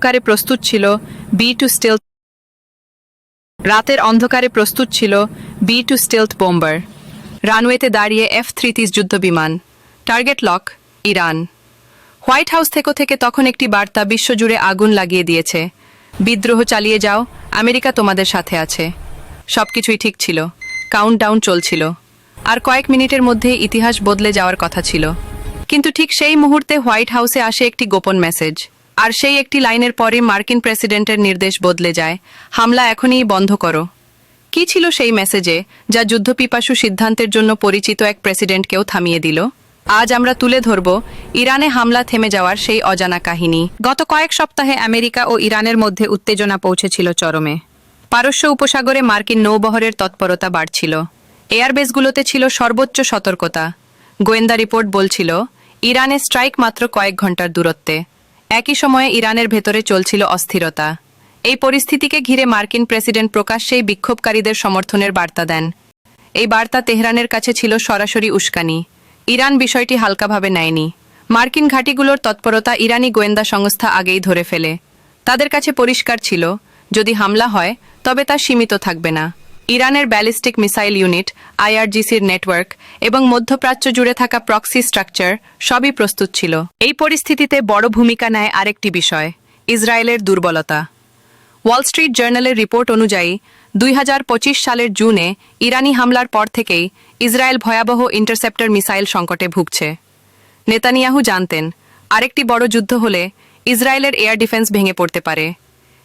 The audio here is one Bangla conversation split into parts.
অন্ধকারে প্রস্তুত ছিল বি টু স্টেলথ রাতের অন্ধকারে প্রস্তুত ছিল বি টু স্টেলথ বোম্বার রানওয়েতে দাঁড়িয়ে এফ থ্রিতিস যুদ্ধ বিমান। Target lock Iran White House থেকে থেকে তখন একটি বার্তা বিশ্বজুড়ে আগুন লাগিয়ে দিয়েছে। বিদ্রোহ চালিয়ে যাও, আমেরিকা তোমাদের সাথে আছে। সবকিছুই ঠিক ছিল কাউন্টডাউন চলছিল। আর কয়েক মিনিটের মধ্যে ইতিহাস বদলে যাওয়ার কথা ছিল। কিন্তু ঠিক সেই মুহূর্তে হোয়াইট হাউসে আসে একটি গোপন মেসেজ আর সেই একটি লাইনের পরে মার্কিন প্রেসিডেন্টের নির্দেশ বদলে যায়। হামলা এখনই বন্ধ করো। কি ছিল সেই মেসেজে যা যুদ্ধপিপাসু সিদ্ধান্তের জন্য পরিচিত এক প্রেসিডেন্টকেও থামিয়ে দিল? আজ আমরা তুলে ধরব ইরানে হামলা থেমে যাওয়ার সেই অজানা কাহিনী। গত কয়েক সপ্তাহে আমেরিকা ও ইরানের মধ্যে উত্তেজনা পৌঁছেছিল চরমে। পারস্য উপসাগরে মার্কিন নৌবহরের তৎপরতা বাড়ছিল। এয়ারবেসগুলোতে ছিল সর্বোচ্চ সতর্কতা। গোয়েন্দা রিপোর্ট বলছিল, ইরানে স্ট্রাইক মাত্র কয়েক ঘণ্টার দূরত্বে। একই সময়ে ইরানের ভেতরে চলছিল অস্থিরতা। এই পরিস্থিতিকে ঘিরে মার্কিন প্রেসিডেন্ট প্রকাশ্যেই বিক্ষোভকারীদের সমর্থনের বার্তা দেন। এই বার্তা তেহরানের কাছে ছিল সরাসরি উস্কানি। ইরান বিষয়টি হালকাভাবে নেয়নি। মার্কিন ঘাঁটিগুলোর তৎপরতা ইরানি গোয়েন্দা সংস্থা আগেই ধরে ফেলে। তাদের কাছে পরিষ্কার ছিল, যদি হামলা হয়, তবে তা সীমিত থাকবে না। ইরানের ব্যালিস্টিক মিসাইল ইউনিট, আইআরজিসির নেটওয়ার্ক এবং মধ্যপ্রাচ্য জুড়ে থাকা প্রক্সি স্ট্রাকচার সবই প্রস্তুত ছিল। এই পরিস্থিতিতে বড় ভূমিকা নেয় আরেকটি বিষয়, ইসরায়েলের দুর্বলতা। ওয়াল স্ট্রিট জার্নালের রিপোর্ট অনুযায়ী, দুই হাজার পঁচিশ সালের জুনে ইরানি হামলার পর থেকেই ইসরায়েল ভয়াবহ ইন্টারসেপ্টর মিসাইল সংকটে ভুগছে। নেতানিয়াহু জানতেন, আরেকটি বড় যুদ্ধ হলে ইসরায়েলের এয়ার ডিফেন্স ভেঙে পড়তে পারে।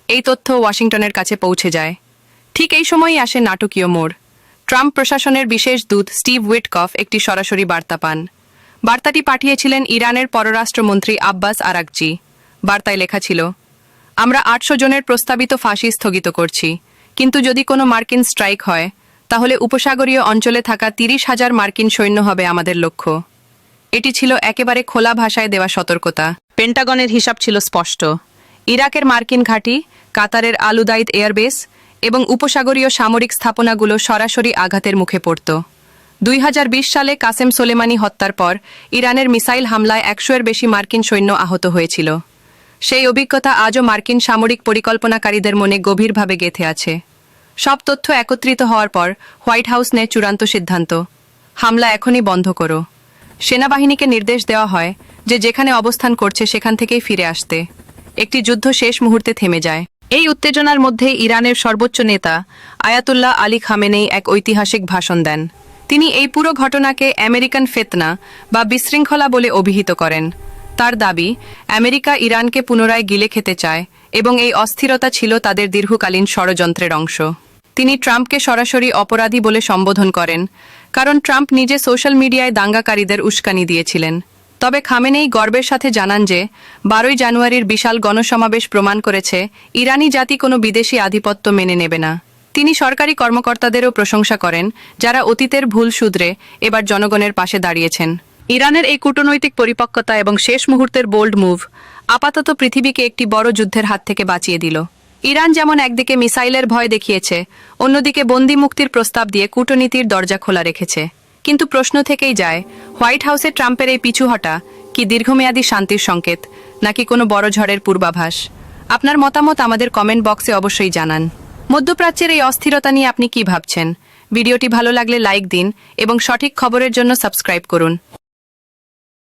এই তথ্য ওয়াশিংটনের কাছে পৌঁছে যায়। ঠিক এই সময়ই আসে নাটকীয় মোড়। ট্রাম্প প্রশাসনের বিশেষ দূত স্টিভ উইটকফ একটি সরাসরি বার্তা পান। বার্তাটি পাঠিয়েছিলেন ইরানের পররাষ্ট্রমন্ত্রী আব্বাস আরাকজি বার্তায় লেখা ছিল, আমরা আটশো জনের প্রস্তাবিত ফাঁসি স্থগিত করছি, কিন্তু যদি কোনো মার্কিন স্ট্রাইক হয়, তাহলে উপসাগরীয় অঞ্চলে থাকা তিরিশ হাজার মার্কিন সৈন্য হবে আমাদের লক্ষ্য। এটি ছিল একেবারে খোলা ভাষায় দেওয়া সতর্কতা। পেন্টাগনের হিসাব ছিল স্পষ্ট। ইরাকের মার্কিন ঘাঁটি, কাতারের আলুদাইদ এয়ারবেস এবং উপসাগরীয় সামরিক স্থাপনাগুলো সরাসরি আঘাতের মুখে পড়ত। দুই হাজার বিশ সালে কাসেম সোলেমানি হত্যার পর ইরানের মিসাইল হামলায় একশো এর বেশি মার্কিন সৈন্য আহত হয়েছিল। সেই অভিজ্ঞতা আজও মার্কিন সামরিক পরিকল্পনাকারীদের মনে গভীরভাবে গেঁথে আছে। সব তথ্য একত্রিত হওয়ার পর হোয়াইট হাউস নেয় চূড়ান্ত সিদ্ধান্ত। হামলা এখনই বন্ধ করো। সেনাবাহিনীকে নির্দেশ দেওয়া হয় যে যেখানে অবস্থান করছে সেখান থেকেই ফিরে আসতে। একটি যুদ্ধ শেষ মুহূর্তে থেমে যায়। এই উত্তেজনার মধ্যে ইরানের সর্বোচ্চ নেতা আয়াতুল্লাহ আলী খামেনেই এক ঐতিহাসিক ভাষণ দেন। তিনি এই পুরো ঘটনাকে আমেরিকান ফেতনা বা বিশৃঙ্খলা বলে অভিহিত করেন। তার দাবি, আমেরিকা ইরানকে পুনরায় গিলে খেতে চায় এবং এই অস্থিরতা ছিল তাদের দীর্ঘকালীন ষড়যন্ত্রের অংশ। তিনি ট্রাম্পকে সরাসরি অপরাধী বলে সম্বোধন করেন, কারণ ট্রাম্প নিজে সোশ্যাল মিডিয়ায় দাঙ্গাকারীদের উস্কানি দিয়েছিলেন। তবে খামেনেই গর্বের সাথে জানান যে, বারোই জানুয়ারির বিশাল গণসমাবেশ প্রমাণ করেছে, ইরানি জাতি কোনো বিদেশি আধিপত্য মেনে নেবে না। তিনি সরকারি কর্মকর্তাদেরও প্রশংসা করেন, যারা অতীতের ভুল শুধরে এবার জনগণের পাশে দাঁড়িয়েছেন। ইরানের এই কূটনৈতিক পরিপক্কতা এবং শেষ মুহূর্তের বোল্ড মুভ আপাতত পৃথিবীকে একটি বড় যুদ্ধের হাত থেকে বাঁচিয়ে দিল। ইরান যেমন একদিকে মিসাইলের ভয় দেখিয়েছে, অন্যদিকে বন্দি মুক্তির প্রস্তাব দিয়ে কূটনীতির দরজা খোলা রেখেছে। কিন্তু প্রশ্ন থেকেই যায়, হোয়াইট হাউসে ট্রাম্পের এই পিছু হটা কি দীর্ঘমেয়াদী শান্তির সংকেত, নাকি কোনো বড় ঝড়ের পূর্বাভাস? আপনার মতামত আমাদের কমেন্ট বক্সে অবশ্যই জানান। মধ্যপ্রাচ্যের এই অস্থিরতা নিয়ে আপনি কি ভাবছেন? ভিডিওটি ভালো লাগলে লাইক দিন এবং সঠিক খবরের জন্য সাবস্ক্রাইব করুন।